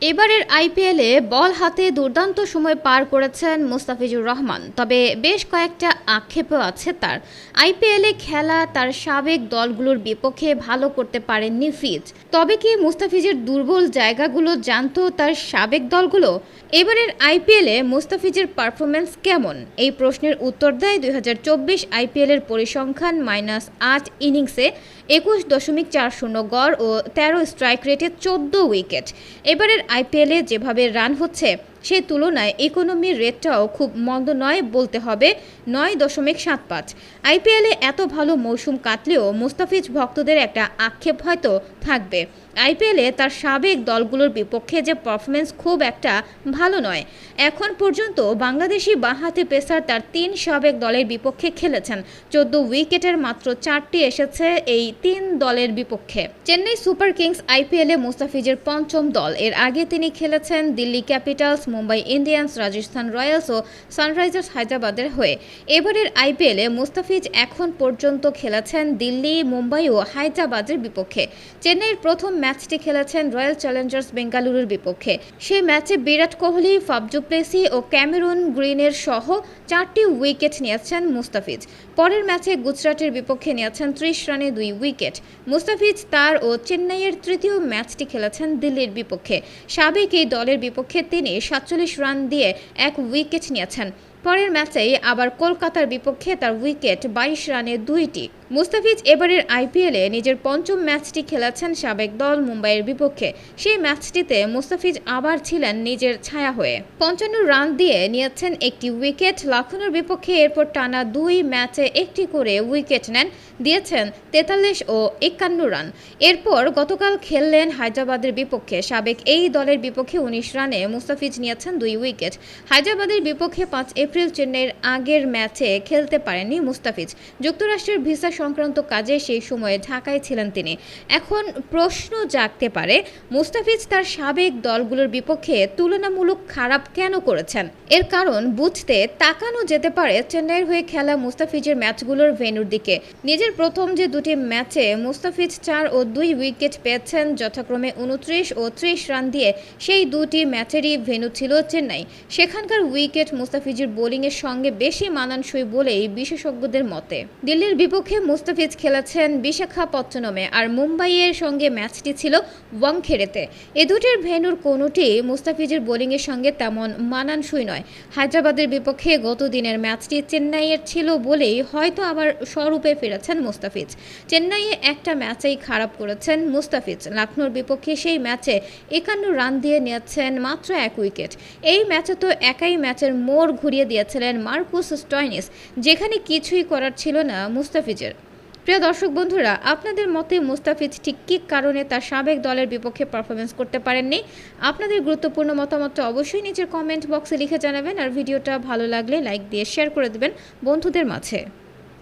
এবারের আইপিএলে বল হাতে দুর্দান্ত সময় পার করেছেন মুস্তাফিজুর রহমান। তবে বেশ কয়েকটা আক্ষেপও আছে তার। আইপিএলে খেলা তার সাবেক দলগুলোর বিপক্ষে ভালো করতে পারেননি ফিজ। তবে কি মুস্তাফিজের দুর্বল জায়গাগুলো জানত তার সাবেক দলগুলো? এবারের আইপিএলে মুস্তাফিজের পারফরমেন্স কেমন? এই প্রশ্নের উত্তর দেয় দু হাজার চব্বিশ আইপিএলের পরিসংখ্যান মাইনাস আট ইনিংসে একুশ দশমিক চার শূন্য গড় ও তেরো স্ট্রাইক রেটে চোদ্দ উইকেট। এবারের আইপিএলে যেভাবে রান হচ্ছে সেই তুলনায় ইকোনমির রেটটাও খুব মন্দ নয় বলতে হবে নয় দশমিক সাত পাঁচ। আইপিএলে এত ভালো মৌসুম কাটলেও মুস্তাফিজ ভক্তদের একটা আক্ষেপ হয়তো থাকবে। আইপিএলে তার সাবেক দলগুলোর বিপক্ষে যে পারফরমেন্স খুব একটা ভালো নয়। এখন পর্যন্ত বাংলাদেশি বাঁহাতি পেসার তার তিন সাবেক দলের বিপক্ষে খেলেছেন। চোদ্দ উইকেটের মাত্র চারটি এসেছে এই তিন দলের বিপক্ষে। চেন্নাই সুপার কিংস আইপিএলে মুস্তাফিজের পঞ্চম দল। এর আগে তিনি খেলেছেন Delhi Capitals Mumbai Indians, Rajasthan Royals ও সানরাইজার্স হায়দ্রাবাদের হয়ে। এবারের আইপিএলে মুস্তাফিজ এখন পর্যন্ত খেলেছেন দিল্লি, মুম্বাই ও হায়দ্রাবাদের বিপক্ষে। চেন্নাইয়ের প্রথম ম্যাচটি খেলেছেন রয়্যাল চ্যালেঞ্জার্স বেঙ্গালুরুর বিপক্ষে। সেই ম্যাচে বিরাট কোহলি, ফাবজু প্লেসি ও ক্যামেরুন গ্রিনের সহ চারটি উইকেট নিয়েছেন মুস্তাফিজ। পরের ম্যাচে গুজরাটের বিপক্ষে নিয়েছেন ত্রিশ রানে দুই উইকেট। মুস্তাফিজ তার ও চেন্নাইয়ের তৃতীয় ম্যাচটি খেলেছেন দিল্লির বিপক্ষে। সাবেক এই দলের বিপক্ষে তিনি সাতচল্লিশ রান দিয়ে এক উইকেট নিয়েছেন। পরের ম্যাচেই আবার কলকাতার বিপক্ষে তার উইকেট বাইশ রানে দুইটি। মুস্তাফিজ এবারের আইপিএলে নিজের পঞ্চম ম্যাচটি খেলেছেন সাবেক দল মুম্বাইয়ের বিপক্ষে। সেই ম্যাচটিতে মুস্তাফিজ আবার ছিলেন নিজের ছায়া হয়ে। পঞ্চান্ন রান দিয়ে নিয়েছেন একটি উইকেট। লখনৌর বিপক্ষে এরপর টানা দুই ম্যাচে একটি করে উইকেট নেন। দিয়েছেন তেতাল্লিশ ও একান্ন রান। এরপর গতকাল খেললেন হায়দ্রাবাদের বিপক্ষে। সাবেক এই দলের বিপক্ষে উনিশ রানে মুস্তাফিজ নিয়েছেন দুই উইকেট। হায়দ্রাবাদের বিপক্ষে পাঁচ এপ্রিল চেন্নাইয়ের আগের ম্যাচে খেলতে পারেননি মুস্তাফিজ। যুক্তরাষ্ট্রের ভিসা সংক্রান্ত কাজে সেই সময়ে ঢাকায় ছিলেন তিনি। এখন প্রশ্ন জাগতে পারে, মুস্তাফিজ তার সাবেক দলগুলোর বিপক্ষে তুলনামূলক খারাপ কেন করেছেন? এর কারণ বুঝতে তাকানো যেতে পারে চেন্নাইয়ের হয়ে খেলা মুস্তাফিজের ম্যাচগুলোর ভেন্যুর দিকে। নিজের প্রথম যে দুটি ম্যাচে মুস্তাফিজ চার ও দুই উইকেট পেয়েছেন, যথাক্রমে উনত্রিশ ও ত্রিশ রান দিয়ে সেই দুটি ম্যাচেরই ভেন্যু ছিল চেন্নাই। সেখানকার উইকেট মুস্তাফিজের বোলিংয়ের সঙ্গে বেশি মানানসই বলেই বিশেষজ্ঞদের মতে। দিল্লির বিপক্ষে মুস্তাফিজ খেলেছেন বিশাখাপত্তনমে আর মুম্বাইয়ের সঙ্গে ম্যাচটি ছিল ওয়াংখেড়েতে। এ দুটির ভেন্যুর কোনোটি মুস্তাফিজের বোলিংয়ের সঙ্গে তেমন মানানসই নয়। হায়দ্রাবাদের বিপক্ষে গত দিনের ম্যাচটি চেন্নাইয়ের ছিল বলেই হয়তো আবার স্বরূপে ফিরেছেন মুস্তাফিজ। চেন্নাইয়ে একটা ম্যাচেই খারাপ করেছেন মুস্তাফিজ। লখনৌর বিপক্ষে সেই ম্যাচে একান্ন রান দিয়ে নিয়েছেন মাত্র এক উইকেট। এই ম্যাচে তো একাই ম্যাচের মোড় ঘুরিয়ে দিয়েছিলেন মার্কুস স্টয়নিস, যেখানে কিছুই করার ছিল না মুস্তাফিজের। প্রিয় দর্শক বন্ধুরা, আপনাদের মতে মুস্তাফিজ ঠিক কী কারণে তার সাবেক দলের বিপক্ষে পারফরমেন্স করতে পারেননি? আপনাদের গুরুত্বপূর্ণ মতামতটা অবশ্যই নিচের কমেন্ট বক্সে লিখে জানাবেন, আর ভিডিওটা ভালো লাগলে লাইক দিয়ে শেয়ার করে দেবেন বন্ধুদের মাঝে।